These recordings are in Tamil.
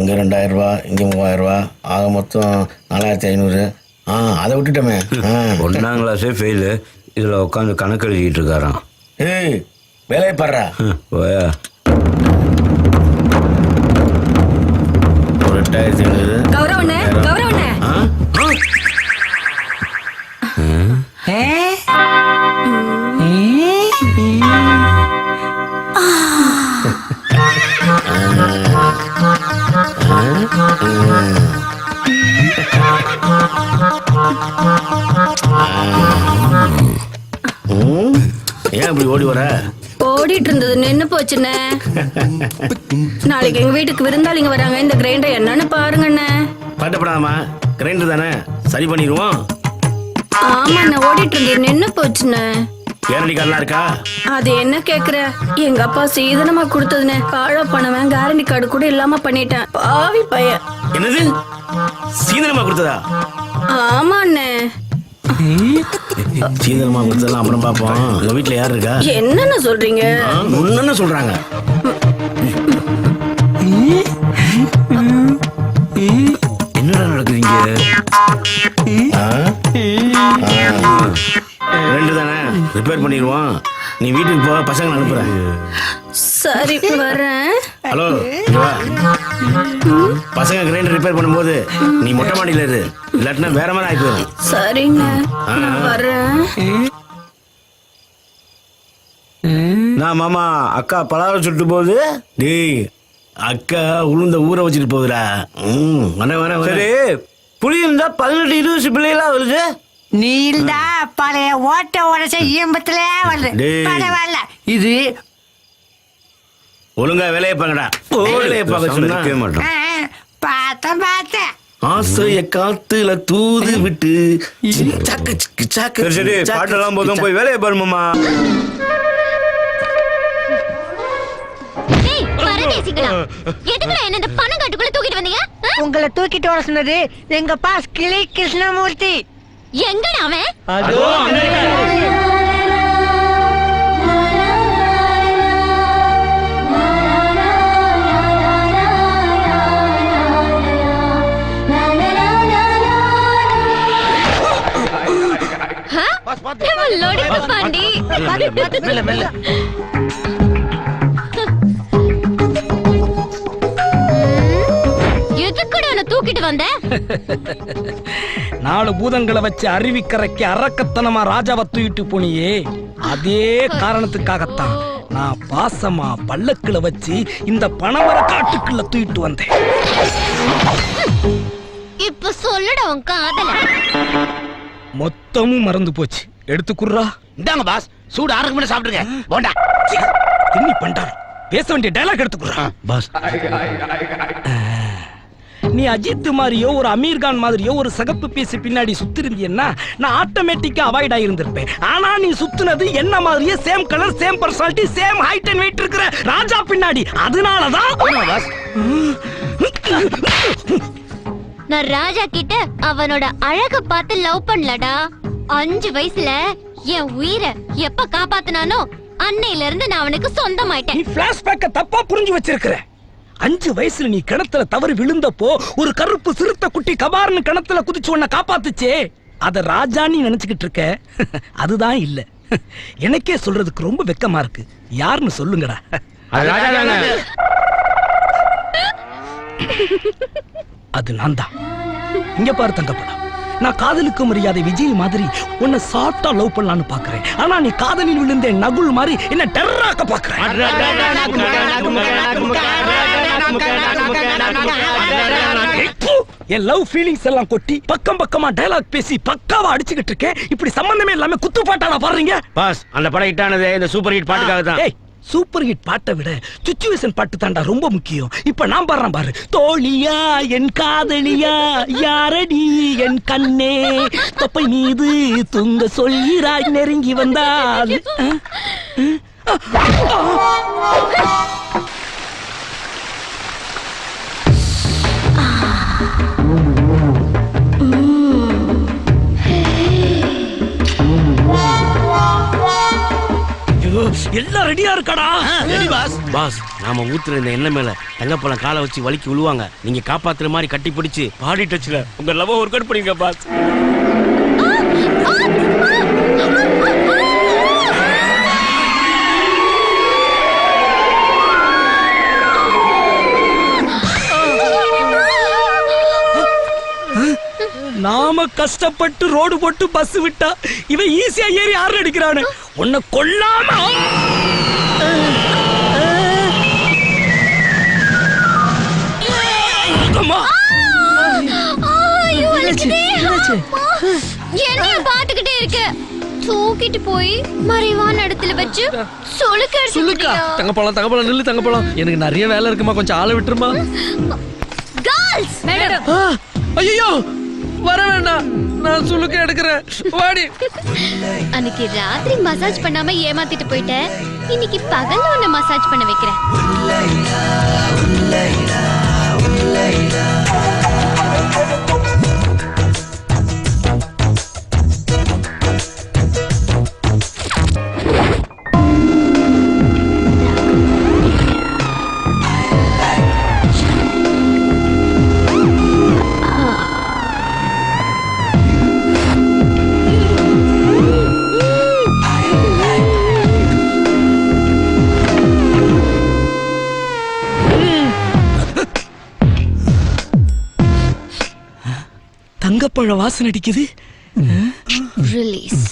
இங்கே ரெண்டாயிரம் ரூபா இங்கே மூவாயிரம் ரூபா ஆக மொத்தம் நாலாயிரத்தி ஐநூறு. ஆ அதை விட்டுட்டோமே. ஆ. ஒன்றாம் கிளாஸே ஃபெயிலு இதில் உட்காந்து கணக்கு எழுதிட்டு இருக்காராம். ஏய் வேலையை பாடுறா. போயா. ஒரு எட்டாயிரத்தி ஐநூறு கௌரவண்ணே கௌரவண்ணே. ஓடிட்டு இருந்தது நின்னு போச்சுண்ணே? நாளைக்கு எங்க வீட்டுக்கு விருந்தாளிங்க வராங்க இந்த கிரைண்டர் என்னன்னு பாருங்கண்ணே. பட்டப்படாமா கிரைண்டர் தானே? சரி பண்ணிடுவோம். ஆமாண்ணே ஓடிட்டு இருந்தது நின்னு போச்சுண்ணே? கேரண்டி கார்டெலாம் இருக்கா? அது என்ன கேக்குற? எங்க அப்பா சீதனமா கொடுத்ததுண்ணே. பாழா பண்ணவன் கேரண்டி கார்டு கூட இல்லாம பண்ணிட்டேன். பாவி பையன். என்னது? சீதனமா கொடுத்ததா? ஆமாண்ணே. சீதனமா கொடுத்ததெல்லாம் அப்புறம் பார்ப்போம். உங்க வீட்ல யார் இருக்கா? என்னண்ணே சொல்றீங்க? ஒன்னு சொல்றாங்க? ரிப்பேர் பண்ணிடுவோம். நீ வீட்டுக்கு போ பசங்க அனுப்புறேன். சரி வரேன். ஹலோ. பசங்க கிரைண்டர் ரிப்பேர் பண்ணும்போது நீ மொட்டை மாடியில இரு. இல்லாட்டினா வேற மாதிரி ஆகி போயிடும். சரிங்க. நான் வரேன். நான் மாமா அக்கா பலாரம் சுட்டு போகுது? டேய் அக்கா உளுந்த ஊற வச்சுட்டு போகுதுடா. ம் வரேன் வரேன் சரி புளி இருந்தா பதினெட்டு இருபது பிள்ளைலாம் வருது. நீல்டா பழைய ஓட்ட உடச்ச ஈம்பத்துல வருது டேய். பரவாயில்ல. இது ஒழுங்கா வேலையை பாங்கடா வேலையை பார்க்க சொன்னா. இருக்கவே மாட்டோம். ஆ, பார்த்தேன் பார்த்தேன். ஆசைய காத்துல தூது விட்டு சாக்கு சிக்கு சாக்கு சரி சரி சாக்கு பாட்டெல்லாம் போதும் சிக்கு போய் வேலையை பாரு மாமா. ஏய் பரதேசிங்களா எதுக்குடா என்ன இந்த பணம் கட்டுக்குள்ள தூக்கிட்டு வந்தீங்க? ஆ? உங்களை தூக்கிட்டு வர சொன்னது எங்க பாஸ் கிளை கிருஷ்ணமூர்த்தி. எங்கடா அவன்? லொடுக்கு பாண்டி. எதுக்குடா என்ன தூக்கிட்டு வந்த? நாலு பூதங்களை வச்சு அருவிக்கரைக்கு அரக்கத்தனமா ராஜாவை தூக்கிட்டு போனியே. அதே காரணத்துக்காகத்தான் நான் பாசமா பல்லக்குல வச்சு இந்த பணமர காட்டுக்குள்ள தூக்கிட்டு வந்தேன். இப்ப சொல்லுடா உன் காதல. மொத்தமும் மறந்து போச்சு. எடுத்துக்குறா இந்தாங்க பாஸ். சூடு ஆறுக்கு முன்ன சாப்பிடுங்க போண்டா. தின்னி பண்டாரம். பேச வேண்டிய டைலாக் எடுத்துக்குறா பாஸ். நீ அஜித் மாதிரியோ ஒரு அமீர் கான் மாதிரியோ ஒரு சகப்பு பீஸ் பின்னாடி சுத்திருந்தீன்னா நான் ஆட்டோமேட்டிக்கா அவாய்ட் ஆயிருந்திருப்பேன். ஆனா நீ சுத்துனது என்ன மாதிரியே same colour same personality same height and weight இருக்கிற ராஜா பின்னாடி. அதனாலதான் நான் ராஜா கிட்ட அவனோட அழக பார்த்து லவ் பண்ணலடா. அஞ்சு வயசுல என் உயிரை எப்ப காப்பாத்துனானோ அன்னையில இருந்து நான் அவனுக்கு நீ சொந்தமாயிட்டேன் பிளாஷ்பேக்க தப்பா புரிஞ்சு வச்சிருக்கிற. அஞ்சு வயசுல நீ கிணத்துல தவறி விழுந்தப்போ ஒரு கருப்பு சிறுத்தை குட்டி கபார்னு கிணத்துல குதிச்சு உன்னை காப்பாத்துச்சே. அத ராஜா நீ நினைச்சுக்கிட்டு இருக்க. அதுதான் இல்ல. எனக்கே சொல்றதுக்கு ரொம்ப வெக்கமா இருக்கு. யாருன்னு சொல்லுங்கடா. அது ராஜா தாங்க அது நான் தான். இங்க பாரு தங்கப்படா. நான் காதலுக்கு மரியாதை விஜய் மாதிரி உன்னை சாட்டா லவ் பண்ணலாம்னு பாக்குறேன். ஆனா நீ காதலில் விழுந்த நகுல் மாதிரி என்ன டெர்ராக்க பாக்குறேன் என் லவ் ஃபீலிங்ஸ் எல்லாம் கொட்டி பக்கம் பக்கமா டயலாக் பேசி பக்காவா அடிச்சுக்கிட்டு இருக்கேன். இப்படி சம்பந்தமே இல்லாம குத்து பாட்டாடா பாடுறீங்க? பாஸ் அந்த படம் ஹிட் ஆனது இந்த சூப்பர் ஹிட் பாட்டுக்காக தான் சூப்பர் ஹிட் பாட்டை விட சுச்சுவேஷன் பாட்டு தாண்டா ரொம்ப முக்கியம். இப்ப நான் பாடுறேன் பாரு. தோழியா என் காதலியா யாரடி என் கண்ணே? தொப்பை மீது துங்க சொல்கிறாய் நெருங்கி வந்தால். எல்லாம் ரெடியா இருக்காடா? ரெடி பாஸ் பாஸ் நாம ஊத்துற இந்த எண்ணெய் மேல தங்கப்பழம் காலை வச்சு வலிக்கு விழுவாங்க நீங்க காப்பாத்துற மாதிரி கட்டி பிடிச்சு பாடி டச்ல உங்க லவ் ஒர்க் அவுட் பண்ணுங்க பாஸ் நாம கஷ்டப்பட்டு ரோடு போட்டு பஸ் விட்டா இவன் ஈஸியா ஏறி ஆறு அடிக்கிறானு. உன்னை கொல்லாம. என்னைய பாத்துக்கிட்டே இருக்க. தூக்கிட்டு போய் மறைவான இடத்துல வச்சு சுளுக்க சுல்லுக்கா தங்கப்பழம் தங்கப்பழம் நில்லு தங்கப்பழம். எனக்கு நிறைய வேலை இருக்குமா? கொஞ்சம் ஆளை விட்டுருமா? கேர்ள்ஸ் மேடம் ஐயோ வர வேண்டாம். நான் சுளுக்க எடுக்கிறேன். வாடி. அன்னைக்கு ராத்திரி மசாஜ் பண்ணாம ஏமாத்திட்டு போயிட்ட. இன்னைக்கு பகல்ல உன்னை மசாஜ் பண்ண வைக்கிறேன். தங்கப்பழ வாசனை அடிக்குது ரிலீஸ்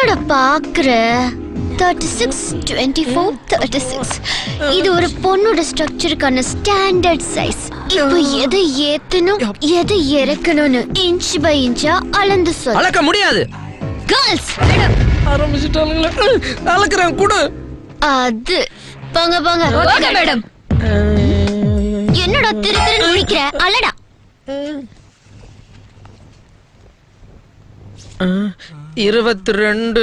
என்னோட பாக்குற? Thirty six twenty four thirty six இது ஒரு பொண்ணோட ஸ்ட்ரக்சருக்கான ஸ்டாண்டர்ட் சைஸ் இப்போ எதை ஏத்தணும் எதை இறக்கணும்னு இன்ச் பை இன்ச்சா அளந்து சொல். அளக்க முடியாது. கேர்ள்ஸ் ஆரம்பிச்சுட்டானுங்களே அளக்குறேன் கொடு. அது. போங்க போங்க போங்க மேடம் என்னடா திரு திரு முடிக்கிற அலடா. இருபத்தி ரெண்டு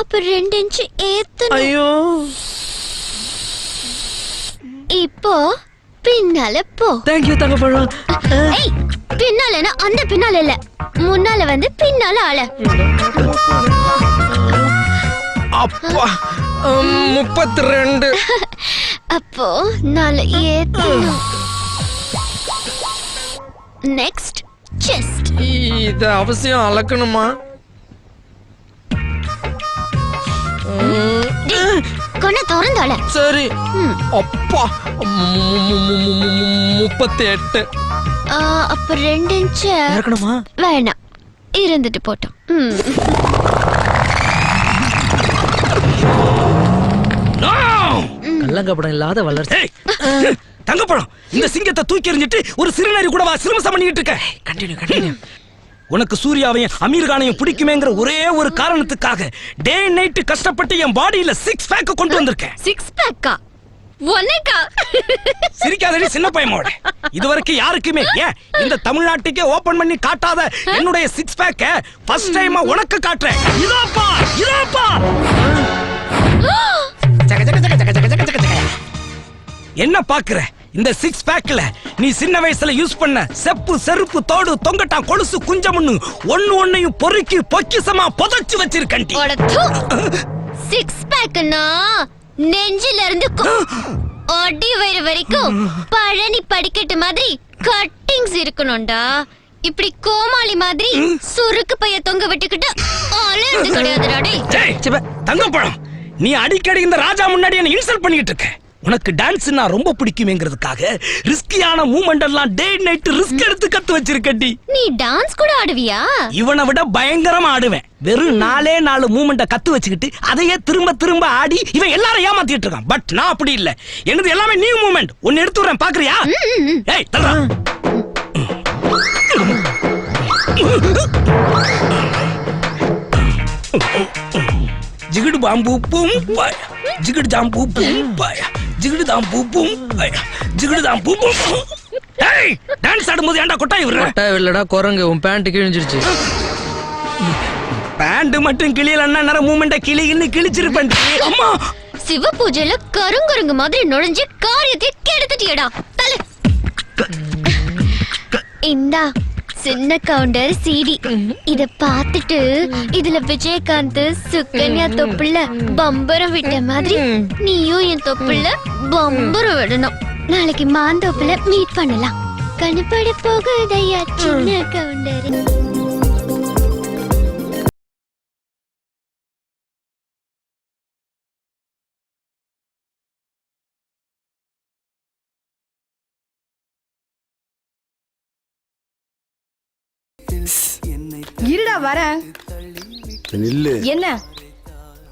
அப்ப ரெண்டு இன்ச் ஏத்தணும். ஐயோ. இப்போ பின்னால போ. தேங்க்யூ தங்கப்பழம் ஏய் பின்னாலனா அந்த பின்னால இல்ல. முன்னால வந்து பின்னால ஆள. அப்பா முப்பத்தி ரெண்டு அப்போ நாலு ஏத்தணும். நெக்ஸ்ட் செஸ்ட் இது அவசியம் அளக்கணுமா? கொண்ட திறந்தால சரி. அப்பா முப்பத்தி எட்டு அப்ப ரெண்டு இன்ச் இறக்கணுமா? வேணாம். இருந்துட்டு போட்டோம்! கள்ளங்கப்படம் இல்லாத வளர்ச்சி. ஏய், தங்கப்பழம் இந்த சிங்கத்தை தூக்கி எறிஞ்சிட்டு ஒரு சிறுநரி கூட வா சிரமசம் பண்ணிட்டு இருக்க கண்டினியூ கண்டினியூ உனக்கு சூர்யாவையும் அமீர் கானையும் பிடிக்குமேங்கிற ஒரே ஒரு காரணத்துக்காக டே நைட் கஷ்டப்பட்டு என் பாடியில சிக்ஸ் பேக் கொண்டு வந்திருக்கேன். சிக்ஸ் பேக்கா ஒன்னேக்கா? சிரிக்காதடி சின்ன பையனோட. இதுவரைக்கும் யாருக்குமே ஏன்? இந்த தமிழ்நாட்டுக்கே ஓபன் பண்ணி காட்டாத என்னுடைய சிக்ஸ் பேக்க ஃபர்ஸ்ட் டைமா உனக்கு காட்டுறேன். இதாப்பா இதாப்பா என்ன பாக்குற இந்த சிக்ஸ் பேக்ல நீ சின்ன வயசுல யூஸ் பண்ண செப்பு செருப்பு தோடு தொங்கட்டான் கொலுசு குஞ்சமுன்னு ஒண்ணு ஒண்ணையும் பொறுக்கி பொக்கிசமா புதைச்சு வச்சிருக்கண்டி சிக்ஸ் பேக்னா நெஞ்சில இருந்து அடி வயிறு வரைக்கும் பழனி படிக்கட்டு மாதிரி கட்டிங்ஸ் இருக்கணும்டா இப்படி கோமாளி மாதிரி சுருக்கு பைய தொங்க விட்டுக்கிட்டு அலையறது கிடையாதுடா டேய். டேய், தங்கப்பழம் நீ அடிக்கடி இந்த ராஜா முன்னாடி என்ன இன்சல்ட் பண்ணிட்டு இருக்க. உனக்கு டான்ஸ்னா ரொம்ப பிடிக்குமேங்கிறதுக்காக ரிஸ்கியான மூமெண்ட் எல்லாம் டே நைட் ரிஸ்க் எடுத்து கத்து வச்சிருக்கட்டி நீ டான்ஸ் கூட ஆடுவியா? இவனை விட பயங்கரமா ஆடுவேன். வெறும் நாலே நாலு மூமெண்ட கத்து வச்சுக்கிட்டு அதையே திரும்ப திரும்ப ஆடி இவன் எல்லாரும் ஏமாத்திட்டு இருக்கான். பட் நான் அப்படி இல்ல. எனது எல்லாமே நியூ மூமெண்ட் ஒன்னு எடுத்து வரேன் பாக்குறியா ஏய் தர்றா ஜிகிடு பாம்பு பூம் பாயா ஜிகிடு ஜாம்பு பூம் பாயா ஜிகிடுதாம் பூப்பும் ஜிகிடுதாம் பூப்பும் ஏய் டான்ஸ் ஆடும்போது ஏன்டா கொட்டாய் விடுற? கொட்டா இல்லடா குரங்கு உன் பேண்ட் கிழிஞ்சிருச்சு. பேண்ட் மட்டும் கிளியலன்னா நேரம் மூமெண்ட கிளின்னு கிழிச்சிருப்பேன். அம்மா! சிவ பூஜையில கருங்குரங்கு மாதிரி நுழைஞ்சு காரியத்தை கெடுத்துட்டியடா. தலை இந்தா சின்ன கவுண்டர் சிடி. இத பார்த்துட்டு இதுல விஜயகாந்த் சுகன்யா தொப்புல பம்பரம் விட்ட மாதிரி நீயும் என் தொப்புல பம்பரம் விடணும். நாளைக்கு மாந்தோப்புல மீட் பண்ணலாம். கணுப்பட போகுதையா சின்ன கவுண்டர். இருடா வரேன் நில்லு. என்ன?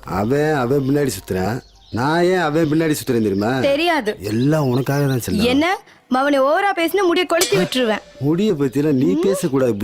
அவன் அவன் பின்னாடி சுத்துறான் நான் ஏன் அவன் பின்னாடி சுத்துறேன் தெரியுமா? தெரியாது. எல்லாம் உனக்காக தான் செல்லம். என்ன? மவனை ஓவரா பேசினா முடிய கொளுத்தி விட்டுருவேன். முடிய பத்திலாம் நீ பேசக்கூடாது.